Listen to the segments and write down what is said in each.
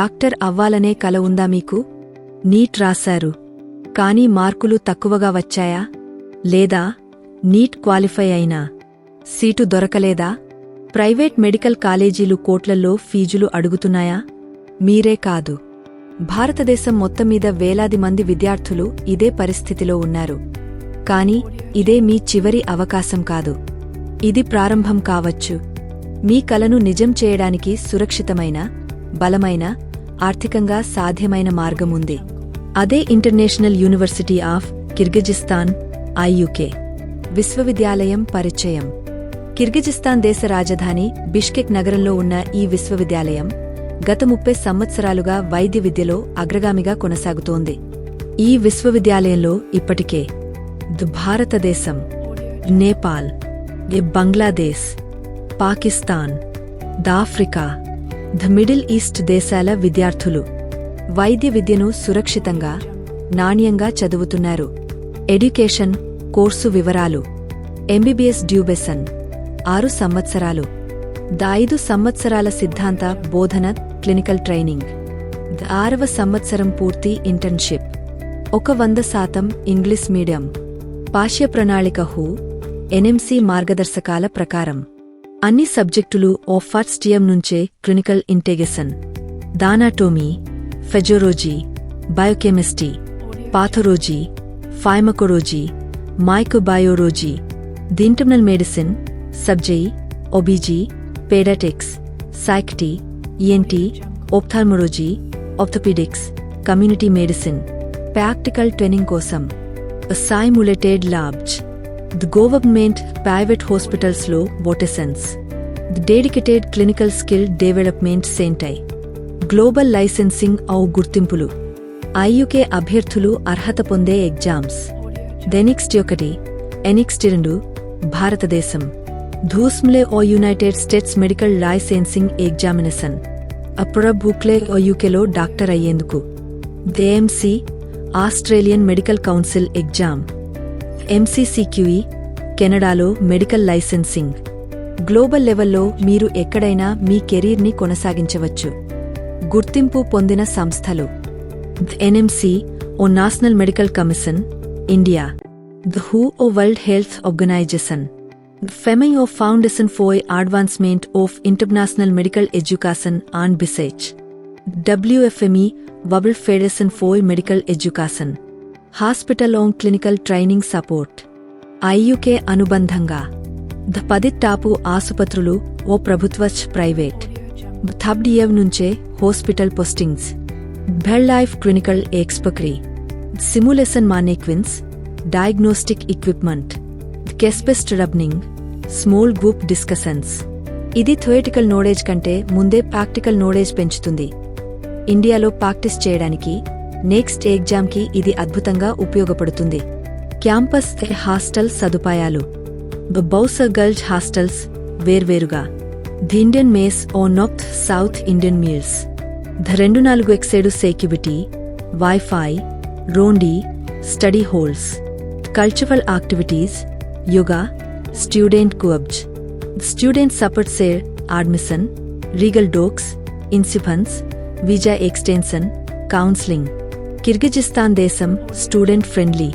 Doctor అవ్వాలనే కల ఉందా మీకు? నీట్ రాశారు. కానీ మార్కులు తక్కువగా వచ్చాయా? లేదా? నీట్ క్వాలిఫై అయినా? సీటు దొరకలేదా? ప్రైవేట్ మెడికల్ కాలేజీలు కోట్లల్లో ఫీజులు అడుగుతున్నాయా? మీరే కాదు. భారతదేశం మొత్తం మీద వేలాది మంది విద్యార్థులు ఇదే పరిస్థితిలో ఉన్నారు. కాని ఇదే మీ చివరి అవకాశం కాదు. ఇది ప్రారంభం కావచ్చు. మీ కలను నిజం చేయడానికి సురక్షితమైన బలమైన ఆర్థికంగా సాధ్యమైన మార్గముంది. అదే international university of Kyrgyzstan IUK విశ్వవిద్యాలయం పరిచయం. కిర్గిజిస్తాన్ దేశ రాజధాని బిష్కెక్ నగరంలో ఉన్న ఈ విశ్వవిద్యాలయం గత ముప్పై సంవత్సరాలుగా వైద్య విద్యలో అగ్రగామిగా కొనసాగుతోంది. ఈ విశ్వవిద్యాలయంలో ఇప్పటికే భారతదేశం Nepal the Bangladesh Pakistan the Africa the middle east దేశాల విద్యార్థులు. వైద్య విద్యను సురక్షితంగా నాణ్యంగా చదువుతున్నారు. ఎడ్యుకేషన్ కోర్సు వివరాలు. MBBS duration. ఆరు సంవత్సరాలు. ద ఐదు సంవత్సరాల సిద్ధాంత బోధన క్లినికల్ ట్రైనింగ్. ద ఆరవ సంవత్సరం పూర్తి ఇంటర్న్షిప్. ఒక వంద శాతం ఇంగ్లీష్ మీడియం. పాశ్య ప్రణాళిక హూ ఎన్ఎంసీ మార్గదర్శకాల ప్రకారం. అన్ని సబ్జెక్టులు ఓ ఫస్ట్ ఇయర్ నుంచే clinical integration the anatomy physiology biochemistry pathology pharmacology microbiology the internal medicine సబ్జెయి OBG paediatrics సైక్టీ ENT ophthalmology orthopaedics community medicine practical training కోసం simulated labs the government private హాస్పిటల్స్లో బోటెసెన్స్ the dedicated clinical skill development centre global licensing ఔ గుర్తింపులు ఐయుకే అభ్యర్థులు అర్హత పొందే exams దెనిక్స్ట్ ఒకటి NExT రెండు భారతదేశం ధూస్మ్లే ఓ United States medical licensing examination అప్పుడ బుక్లే ఓ యూకేలో డాక్టర్ అయ్యేందుకు the AMC Australian medical council exam MCCQE కెనడాలో మెడికల్ లైసెన్సింగ్. గ్లోబల్ లెవెల్లో మీరు ఎక్కడైనా మీ కెరీర్ని కొనసాగించవచ్చు. గుర్తింపు పొందిన సంస్థలు. NMC oh national medical commission India. The who ఓ world health organisation ఫెమై oh foundation for advancement of international medical education and బిసెచ్ WFME wobble federation for medical education hospital and clinical training support. IUK అనుబంధంగా. The పది top ఆసుపత్రులు ఓ ప్రభుత్వచ్ private. థబ్డియవ్ నుంచే hospital postings. Bell life clinical ఎక్స్పక్రీ. Simulation mannequins diagnostic equipment case based learning small group discussions. ఇది theoretical నోడేజ్ కంటే ముందే practical నోడేజ్ పెంచుతుంది. ఇండియాలో ప్రాక్టీస్ చేయడానికి నెక్స్ట్ ఎగ్జామ్కి ఇది అద్భుతంగా ఉపయోగపడుతుంది. క్యాంపస్ హాస్టల్ సదుపాయాలు. బౌస గర్ల్స్ హాస్టల్స్ వేర్వేరుగా. The Indian mess oh north south Indian meals. The రెండు నాలుగు ఎక్సైడు security wifi రోండీ study halls. Cultural activities yoga student clubs student support share admission legal docs ఇన్సిఫన్స్ విజయ్ ఎక్స్టెన్షన్ కౌన్సిలింగ్. కిర్గిజిస్తాన్ దేశం student friendly.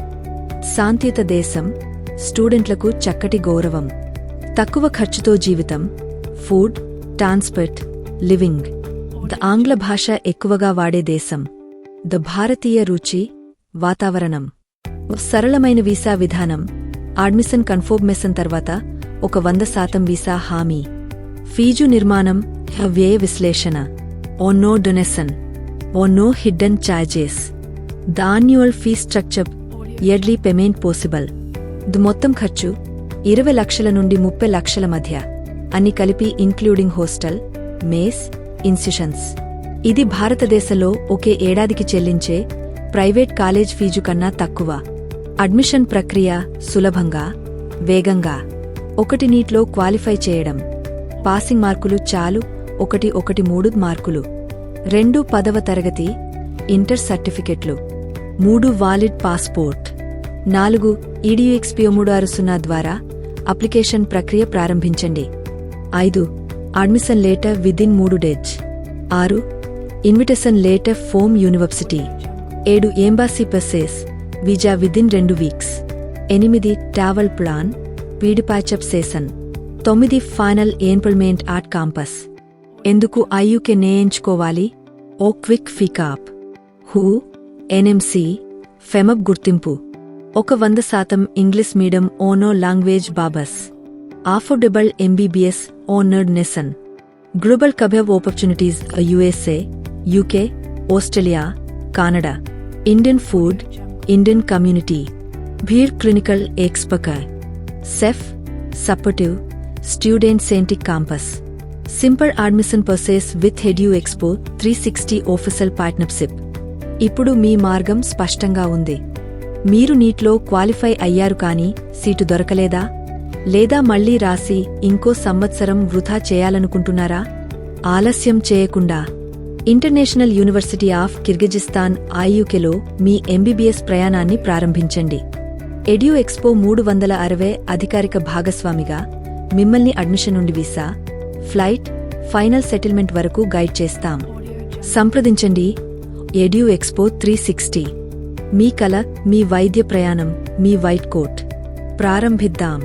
శాంతియుత దేశం స్టూడెంట్లకు చక్కటి గౌరవం. తక్కువ ఖర్చుతో జీవితం. Food transport living. ద ఆంగ్ల భాష ఎక్కువగా వాడే దేశం. ద భారతీయ రుచి వాతావరణం. సరళమైన వీసా విధానం. అడ్మిషన్ కన్ఫర్మేషన్ తర్వాత ఒక వంద శాతం వీసా హామీ. ఫీజు నిర్మాణం వ్యయ విశ్లేషణ. ఓ no donation. Oh no hidden charges. The annual fee structure yearly payment possible the మొత్తం ఖర్చు ఇరవై లక్షల నుండి ముప్పై లక్షల మధ్య. అన్ని కలిపి ఇన్క్లూడింగ్ హోస్టల్ మేస్ ఇన్స్టిట్యూషన్స్ ఇది భారతదేశంలో ఒకే ఏడాదికి చెల్లించే ప్రైవేట్ కాలేజ్ ఫీజు కన్నా తక్కువ. అడ్మిషన్ ప్రక్రియ సులభంగా వేగంగా. ఒకటి నీట్లో క్వాలిఫై చేయడం. పాసింగ్ మార్కులు చాలు ఒకటి ఒకటి మూడు మార్కులు. రెండు పదవ తరగతి ఇంటర్ సర్టిఫికెట్లు. మూడు వాలిడ్ పాస్పోర్ట్ నాలుగు ఈడీఎక్స్పిఓ మూడు ఆరు సున్నా ద్వారా అప్లికేషన్ ప్రక్రియ ప్రారంభించండి. ఐదు అడ్మిషన్ లేటర్ విదిన్ మూడు డేజ్ ఆరు ఇన్విటేషన్ లేటర్ ఫోమ్ యూనివర్సిటీ ఏడు ఎంబాసీ పర్సేస్ విజా విదిన్ రెండు వీక్స్ ఎనిమిది ట్రావెల్ ప్లాన్ వీడిపాచప్ సేసన్ తొమ్మిది ఫైనల్ ఎన్రోల్మెంట్ ఆర్ట్ కాంపస్ ఎందుకు ఐయుకే నేయించుకోవాలి? ఓ క్విక్ ఫికాప్ హూ ఎన్ఎంసి ఫెమబ్ గుర్తింపు ఒక వంద శాతం English medium ఓనో language బాబస్ affordable MBBS ఓ నర్డ్ నెసన్ global కబెవ్ opportunities USA UK Australia Canada Indian food Indian community Bir clinical ఎక్స్పకర్ safe supportive student centric campus simple admission process with హెడ్యూ expo three sixty official partnership ఇప్పుడు మీ మార్గం స్పష్టంగా ఉంది. మీరు నీట్లో క్వాలిఫై అయ్యారు కానీ సీటు దొరకలేదా? లేదా మళ్ళీ రాసి ఇంకో సంవత్సరం వృధా చేయాలనుకుంటున్నారా? ఆలస్యం చేయకుండా. ఇంటర్నేషనల్ యూనివర్సిటీ ఆఫ్ కిర్గిజిస్తాన్ ఐయుకెలో మీ ఎంబీబీఎస్ ప్రయాణాన్ని ప్రారంభించండి. ఎడ్యూ ఎక్స్పో మూడు వందల అరవై అధికారిక భాగస్వామిగా మిమ్మల్ని అడ్మిషన్ నుండి వీసా ఫ్లైట్ ఫైనల్ సెటిల్మెంట్ వరకు గైడ్ చేస్తాం. సంప్రదించండి ఎడ్యూ ఎక్స్పో త్రీ సిక్స్టీ. మీ కల మీ వైద్య ప్రయాణం మీ వైట్ కోట్. ప్రారంభిద్దాం.